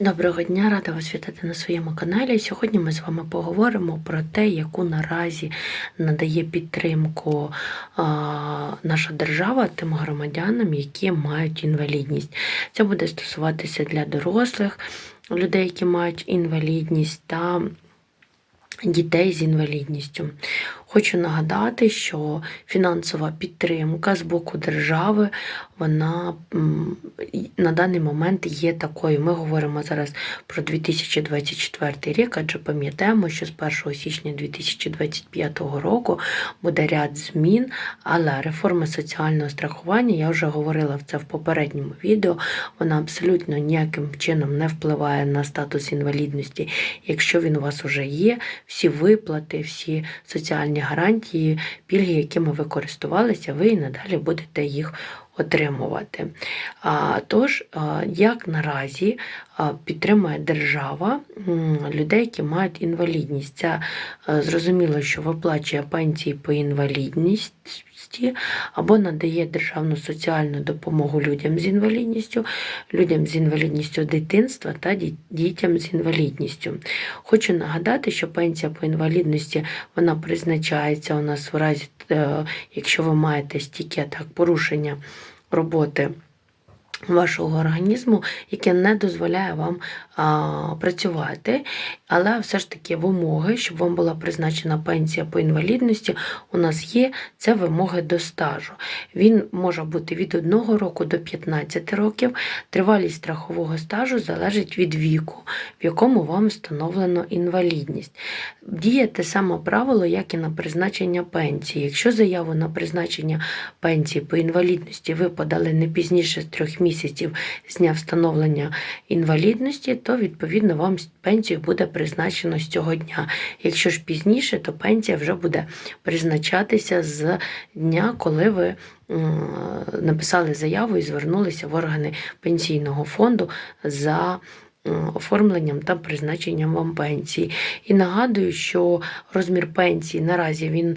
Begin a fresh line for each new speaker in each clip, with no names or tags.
Доброго дня, рада вас вітати на своєму каналі. Сьогодні ми з вами поговоримо про те, яку наразі надає підтримку наша держава тим громадянам, які мають інвалідність. Це буде стосуватися для дорослих людей, які мають інвалідність та дітей з інвалідністю. Хочу нагадати, що фінансова підтримка з боку держави вона на даний момент є такою. Ми говоримо зараз про 2024 рік, адже пам'ятаємо, що з 1 січня 2025 року буде ряд змін, але реформа соціального страхування, я вже говорила це в попередньому відео, вона абсолютно ніяким чином не впливає на статус інвалідності. Якщо він у вас вже є, всі виплати, всі соціальні гарантії, пільги, якими ви користувалися, ви і надалі будете їх отримувати. Тож, як наразі підтримує держава людей, які мають інвалідність? Це зрозуміло, що виплачує пенсії по інвалідності або надає державну соціальну допомогу людям з інвалідністю, людям з інвалідністю дитинства та дітям з інвалідністю. Хочу нагадати, що пенсія по інвалідності вона призначається у нас в разі, е, якщо ви маєте стільки так порушення роботи вашого організму, яке не дозволяє вам а, працювати, але все ж таки вимоги, щоб вам була призначена пенсія по інвалідності, у нас є це вимоги до стажу. Він може бути від 1 року до 15 років. Тривалість страхового стажу залежить від віку, в якому вам встановлено інвалідність. Діє те саме правило, як і на призначення пенсії. Якщо заяву на призначення пенсії по інвалідності ви подали не пізніше з трьох місяців з дня встановлення інвалідності, то відповідно вам пенсію буде призначено з цього дня. Якщо ж пізніше, то пенсія вже буде призначатися з дня, коли ви написали заяву і звернулися в органи пенсійного фонду за оформленням та призначенням вам пенсії. І нагадую, що розмір пенсії наразі він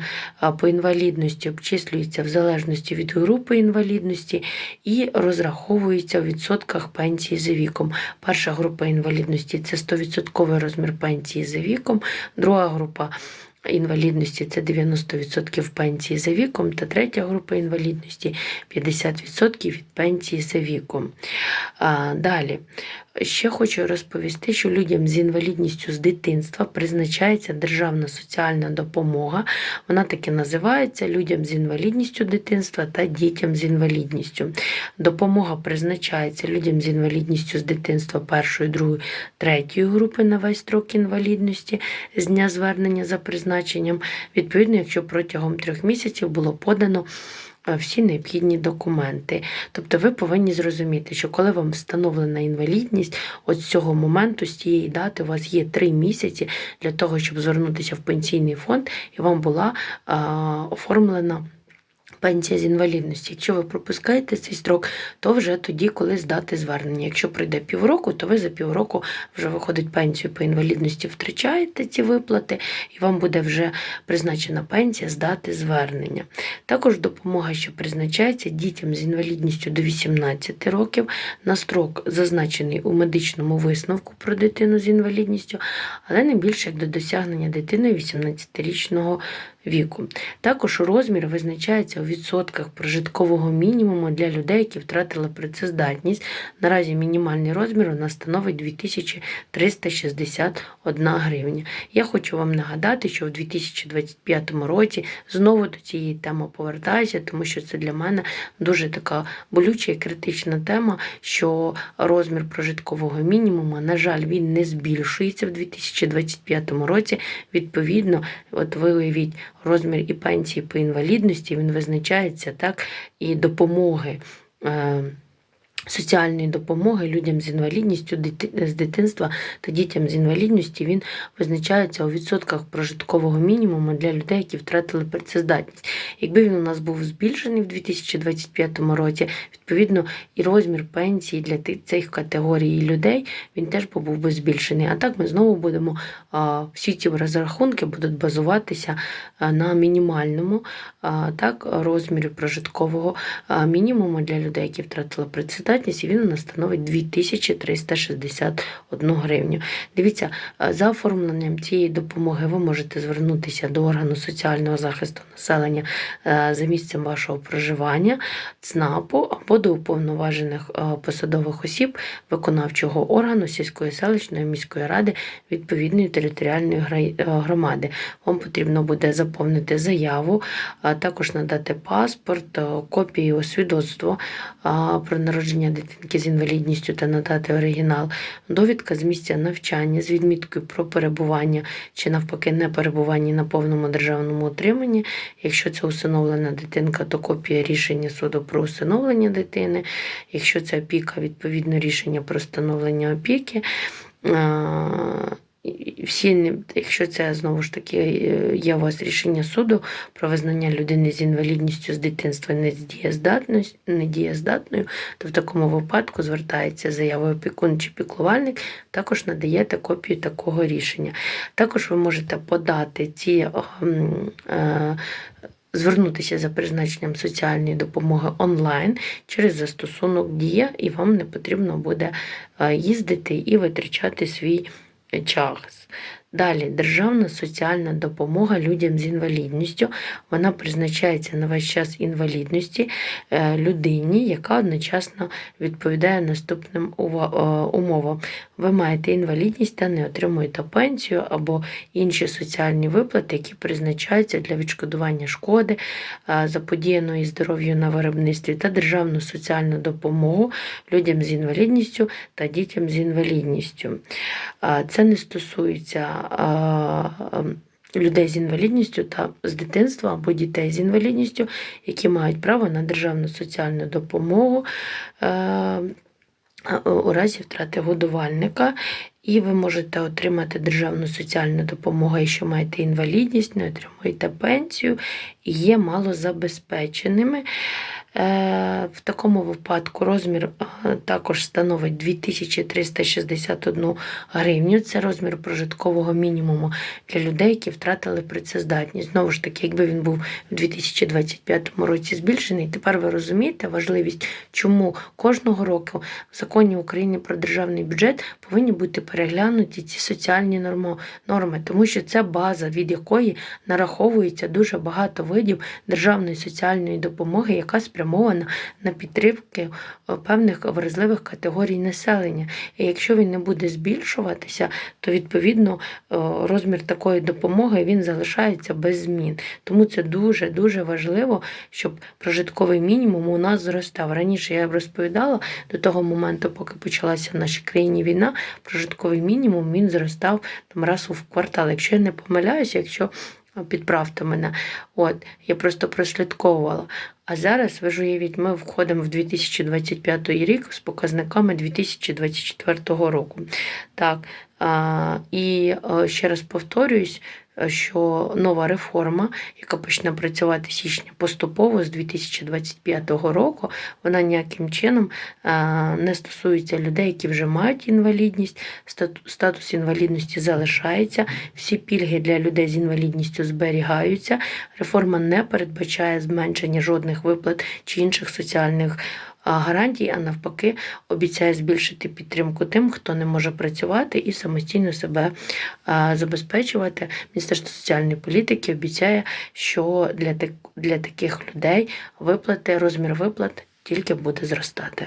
по інвалідності обчислюється в залежності від групи інвалідності і розраховується у відсотках пенсії за віком. Перша група інвалідності це 100% розмір пенсії за віком, друга група. Інвалідності це 90% пенсії за віком, та третя група інвалідності 50% від пенсії за віком. Далі. Ще хочу розповісти, що людям з інвалідністю з дитинства призначається державна соціальна допомога. Вона таки називається людям з інвалідністю дитинства та дітям з інвалідністю. Допомога призначається людям з інвалідністю з дитинства першої, другої, третьої групи на весь строк інвалідності з дня звернення за призначенням. Відповідно, якщо протягом трьох місяців було подано е, всі необхідні документи. Тобто ви повинні зрозуміти, що коли вам встановлена інвалідність, от з цього моменту, з цієї дати, у вас є три місяці для того, щоб звернутися в пенсійний фонд і вам була е оформлена. Пенсія з інвалідності. Якщо ви пропускаєте цей строк, то вже тоді, коли здати звернення. Якщо пройде півроку, то ви за півроку вже виходить пенсію по інвалідності, втрачаєте ці виплати, і вам буде вже призначена пенсія здати звернення. Також допомога, що призначається дітям з інвалідністю до 18 років на строк, зазначений у медичному висновку про дитину з інвалідністю, але не більше як до досягнення дитиною 18-річного віку. Також розмір визначається у відсотках прожиткового мінімуму для людей, які втратили працездатність. Наразі мінімальний розмір у нас становить 2361 гривня. Я хочу вам нагадати, що у 2025 році знову до цієї теми повертаюся, тому що це для мене дуже така болюча і критична тема, що розмір прожиткового мінімуму, на жаль, він не збільшується в 2025 році. Відповідно, от ви уявіть, розмір і пенсії по інвалідності він визначається так, і допомоги. Соціальної допомоги людям з інвалідністю з дитинства та дітям з інвалідністю він визначається у відсотках прожиткового мінімуму для людей, які втратили працездатність. Якби він у нас був збільшений в 2025 році, відповідно і розмір пенсії для цих категорій людей він теж був би збільшений. А так ми знову будемо всі ці розрахунки будуть базуватися на мінімальному так, розмірі прожиткового мінімуму для людей, які втратили працездатність і він у нас становить 2361 гривню. Дивіться, е, за оформленням цієї допомоги ви можете звернутися до органу соціального захисту населення е, за місцем вашого проживання, ЦНАПу або до уповноважених е, посадових осіб виконавчого органу сільської селищної міської ради відповідної територіальної громади. Вам потрібно буде заповнити заяву, також надати паспорт, копію свідоцтва про народження дитинки з інвалідністю та надати оригінал, довідка з місця навчання з відміткою про перебування чи навпаки не перебування на повному державному утриманні. Якщо це усиновлена дитинка, то копія рішення суду про усиновлення дитини. Якщо це опіка, відповідно рішення про встановлення опіки. Всі, якщо це знову ж таки е, є у вас рішення суду про визнання людини з інвалідністю з дитинства недієздатною, то в такому випадку звертається заявою опікун чи піклувальник, також надаєте копію такого рішення. Також ви можете подати ці ем, е, звернутися за призначенням соціальної допомоги онлайн через застосунок Дія, і вам не потрібно буде е, їздити і витрачати свій час. Далі державна соціальна допомога людям з інвалідністю. Вона призначається на весь час інвалідності е, людині, яка одночасно відповідає наступним е, умовам. Ви маєте інвалідність та не отримуєте пенсію або інші соціальні виплати, які призначаються для відшкодування шкоди, е, заподіяної здоров'ю на виробництві та державну соціальну допомогу людям з інвалідністю та дітям з інвалідністю. Це не стосується ем, людей з інвалідністю та з дитинства або дітей з інвалідністю, які мають право на державну соціальну допомогу е, у разі втрати годувальника. І ви можете отримати державну соціальну допомогу, якщо маєте інвалідність, не отримуєте пенсію і є малозабезпеченими. Е, В такому випадку розмір е, також становить 2361 гривню. Це розмір прожиткового мінімуму для людей, які втратили працездатність. Знову ж таки, якби він був в 2025 році збільшений, тепер ви розумієте важливість, чому кожного року в законі України про державний бюджет повинні бути переглянуті ці соціальні норми, тому що це база, від якої нараховується дуже багато видів державної соціальної допомоги, яка спрямована на підтримки е, певних вразливих категорій населення. І якщо він не буде збільшуватися, то відповідно е, розмір такої допомоги він залишається без змін. Тому це дуже дуже важливо, щоб прожитковий мінімум у нас зростав. Раніше я розповідала до того моменту, поки почалася в нашій країні війна, прожитковий мінімум він зростав там раз у квартал. Якщо я не помиляюся, якщо підправте мене, от я просто прослідковувала. А зараз ви ж уявіть, ми входимо в 2025 рік з показниками 2024 року. Так, і е, ще раз повторююсь, що нова реформа, яка почне працювати січня поступово з 2025 року, вона ніяким чином е, не стосується людей, які вже мають інвалідність. Статус інвалідності залишається, всі пільги для людей з інвалідністю зберігаються. Реформа не передбачає зменшення жодних виплат чи інших соціальних гарантій, а навпаки, обіцяє збільшити підтримку тим, хто не може працювати і самостійно себе забезпечувати. Міністерство соціальної політики обіцяє, що для, для таких людей виплати, розмір виплат тільки буде зростати.